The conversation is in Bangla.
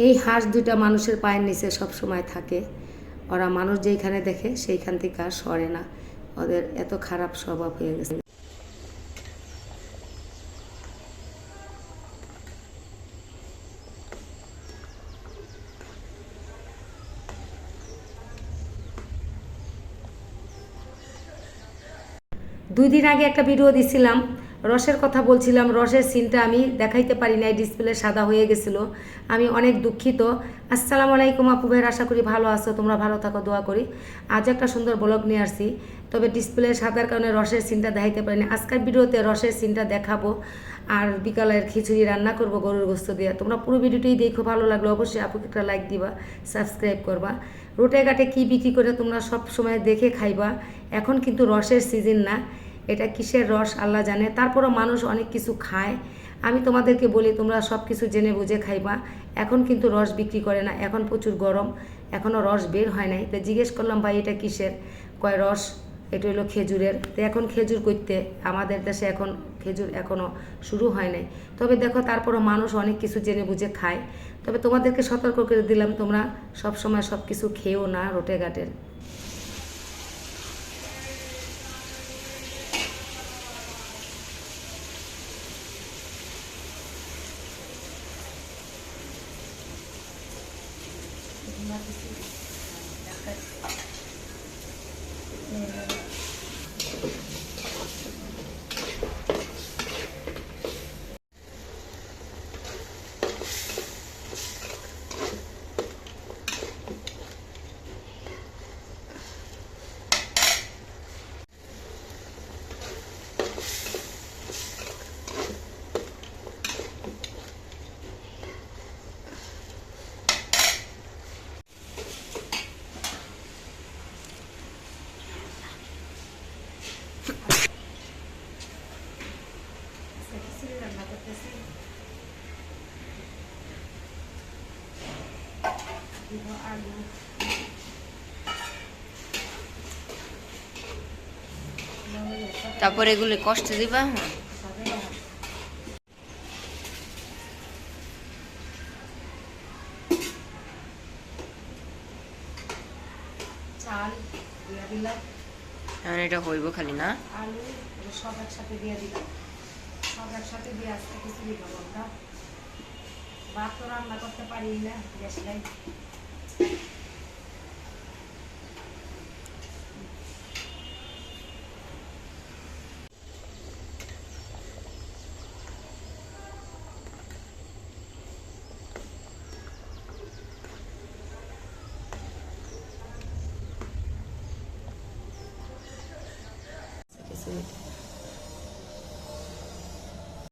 এই হাঁস দুইটা মানুষের পায়ের নিচে সব সময় থাকে। ওরা মানুষ যেইখানে দেখে সেইখান থেকে আর সরে না। ওদের এত খারাপ স্বভাব হয়ে গেছে। দুই দিন আগে একটা ভিডিও দিছিলাম রসের কথা বলছিলাম, রসের সিনটা আমি দেখাইতে পারি নাই ডিসপ্লে সাদা হয়ে গেছিল। আমি অনেক দুঃখিত। আসসালামু আলাইকুম আপু ভাইয়ের, আশা করি ভালো আছো, তোমরা ভালো থাকো, দোয়া করি। আজ একটা সুন্দর ব্লগ নিয়ে আসছি, তবে ডিসপ্লে সাদার কারণে রসের সিনটা দেখাইতে পারিনি আজকের ভিডিওতে রসের সিনটা দেখাবো, আর বিকালের খিচুড়ি রান্না করব গরুর গোস্ত দিয়ে। তোমরা পুরো ভিডিওটাই দেখো, ভালো লাগল অবশ্যই আপুকে একটা লাইক দিবা সাবস্ক্রাইব করবা। রোটে ঘাটে কী বিক্রি করে তোমরা সব সময় দেখে খাইবা, এখন কিন্তু রসের সিজন না। এটা কিসের রস? আল্লাহ জানে। তারপরও মানুষ অনেক কিছু খায়। আমি তোমাদেরকে বলি, তোমরা সব কিছু জেনে বুঝে খাইবা। এখন কিন্তু রস বিক্রি করে না, এখন প্রচুর গরম। এখনও রস বের হয় নাই। তো জিজ্ঞেস করলাম, ভাই, এটা কিসের? কয়, রস? এটা হলো খেজুরের। তো এখন খেজুর করতে আমাদের দেশে এখন খেজুর এখনও শুরু হয় নাই। তবে দেখো, তারপরও মানুষ অনেক কিছু জেনে বুঝে খায়। তবে তোমাদেরকে সতর্ক করে দিলাম, তোমরা সব সময় সব কিছু খেয়েও না রোটে 那必须的，要开。তারপর এগুলি কষ্ট দিবা হ্যাঁ। চাল দিয়ে দিলাম। এখন এটা হইব খালি না? আলু সব একসাথে দিয়ে দিলাম সব একসাথে দিয়ে আজকে খিচুড়ি খাব আমরা। ভাত তো রান্না করতে পারি না, গ্যাস নাই।